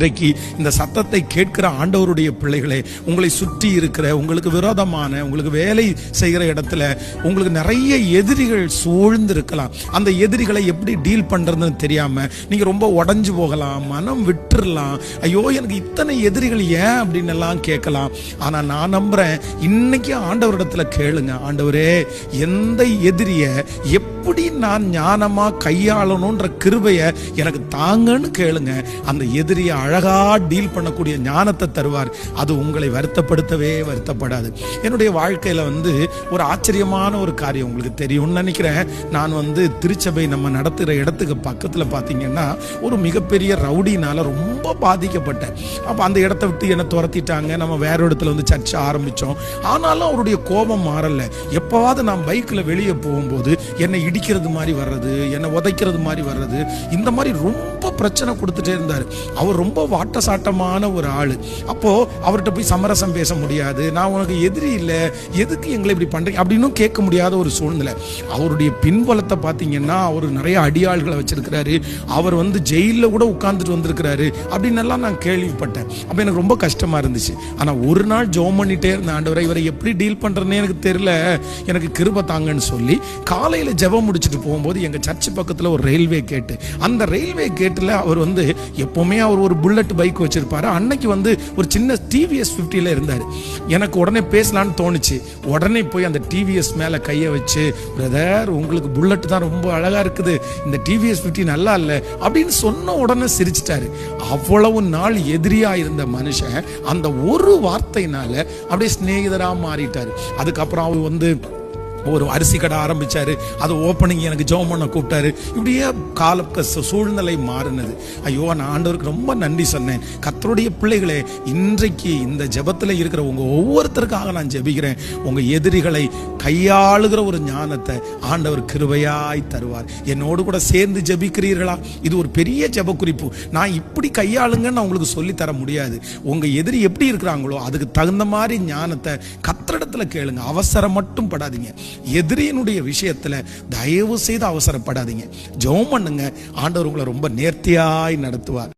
இன்றைக்கு இந்த சத்தத்தை கேட்கிற ஆண்டவருடைய பிள்ளைகளே உங்களை சுற்றி இருக்கிற உங்களுக்கு விரோதமான உங்களுக்கு வேலை செய்கிற இடத்துல உங்களுக்கு நிறைய எதிரிகள் சூழ்ந்து இருக்கலாம் அந்த எதிரிகளை எப்படி டீல் பண்ணுறதுன்னு தெரியாமல் நீங்கள் ரொம்ப உடஞ்சு போகலாம் மனம் விட்டுறலாம். ஐயோ எனக்கு இத்தனை எதிரிகள் ஏன் அப்படின்னு எல்லாம் கேட்கலாம். ஆனால் நான் நம்புகிறேன் இன்னைக்கு ஆண்டவரிடத்துல கேளுங்க. ஆண்டவரே எந்த எதிரியை எப்படி நான் ஞானமாக கையாளணுன்ற கிருபையை எனக்கு தாங்கன்னு கேளுங்க. அந்த எதிரியை அழகா டீல் பண்ணக்கூடிய ஞானத்தை தருவார். அது உங்களை வருத்தப்படுத்தவே வருத்தப்படாது. என்னுடைய வாழ்க்கையில வந்து ஒரு ஆச்சரியமான ஒரு காரியம் உங்களுக்கு தெரியும்னு நினைக்கிறேன். நான் வந்து திருச்சபை நம்ம நடத்துகிற இடத்துக்கு பக்கத்துல பாத்தீங்கன்னா ஒரு மிகப்பெரிய ரவுடினால ரொம்ப பாதிக்கப்பட்டேன். அப்ப அந்த இடத்த விட்டு என்னை துரத்திட்டாங்க. நம்ம வேற இடத்துல வந்து சர்ச்சை ஆரம்பிச்சோம். ஆனாலும் அவருடைய கோபம் மாறல. எப்பவாவது நான் பைக்ல வெளியே போகும்போது என்னை இடிக்கிறது மாதிரி வர்றது என்னை உதைக்கிறது மாதிரி வர்றது இந்த மாதிரி ரொம்ப பிரச்சனை கொடுத்துட்டே இருந்தார். அவர் ரொம்ப வாட்டசாட்டமான ஒரு ஆள். அப்போ அவர்கிட்ட போய் சமரசம் பேச முடியாது. நான் உனக்கு எதிரி இல்லை. எதுக்கு எங்களை இப்படி பண்றீங்க அப்படின்னும் கேட்க முடியாத ஒரு சூழ்நிலை. அவருடைய பின்பலத்தை பார்த்தீங்கன்னா அவர் நிறைய அடியாள்களை வச்சிருக்கிறாரு. அவர் வந்து ஜெயிலில் கூட உட்கார்ந்துட்டு வந்திருக்கிறாரு. அப்படின்னு எல்லாம் நான் கேள்விப்பட்டேன். அப்போ எனக்கு ரொம்ப கஷ்டமா இருந்துச்சு. ஆனால் ஒரு நாள் ஜோம் பண்ணிட்டே இருந்த ஆண்டவரை இவரை எப்படி டீல் பண்றேன்னு எனக்கு தெரியல. எனக்கு கிருப தாங்கன்னு சொல்லி காலையில் ஜெபம் முடிச்சுட்டு போகும்போது எங்கள் சர்ச் பக்கத்தில் ஒரு ரயில்வே கேட்டு அந்த ரயில்வே கேட்டில் அவர் வந்து எப்போவுமே அவர் ஒரு புல்லட் பைக் வச்சிருப்பாரு. அன்னைக்கு வந்து ஒரு சின்ன டிவிஎஸ் ஃபிஃப்டியில் இருந்தார். எனக்கு உடனே பேசலான்னு தோணுச்சு. உடனே போய் அந்த டிவிஎஸ் மேலே கையை வச்சு பிரதர் உங்களுக்கு புல்லட் தான் ரொம்ப அழகாக இருக்குது. இந்த டிவிஎஸ் ஃபிஃப்டி நல்லா இல்லை. அப்படின்னு சொன்ன உடனே சிரிச்சிட்டாரு. அவ்வளவு நாள் எதிரியாக இருந்த மனுஷன் அந்த ஒரு வார்த்தையினால அப்படியே சிநேகிதராக மாறிட்டாரு. அதுக்கப்புறம் அவர் வந்து ஒரு அரிசி கடை ஆரம்பிச்சாரு. அது ஓப்பனிங் எனக்கு ஜெபம் பண்ண கூப்பிட்டாரு. இப்படியே கால சூழ்நிலை மாறினது. ஐயோ நான் ஆண்டவருக்கு ரொம்ப நன்றி சொன்னேன். கத்தருடைய பிள்ளைகளே இன்றைக்கு இந்த ஜெபத்தில் இருக்கிற உங்க ஒவ்வொருத்தருக்காக நான் ஜெபிக்கிறேன். உங்க எதிரிகளை கையாளுகிற ஒரு ஞானத்தை ஆண்டவர் கிருபையாய் தருவார். என்னோடு கூட சேர்ந்து ஜெபிக்கிறீர்களா? இது ஒரு பெரிய ஜெப குறிப்பு நான் இப்படி கையாளுங்கன்னு நான் உங்களுக்கு சொல்லி தர முடியாது. உங்க எதிரி எப்படி இருக்கிறாங்களோ அதுக்கு தகுந்த மாதிரி ஞானத்தை கத்திரிடத்துல கேளுங்க. அவசரம் மட்டும் படாதீங்க. எதிரியினுடைய விஷயத்துல தயவு செய்து அவசரப்படாதீங்க. ஜெபம் பண்ணுங்க. ஆண்டவர் உங்களை ரொம்ப நேர்த்தியாய் நடத்துவார்.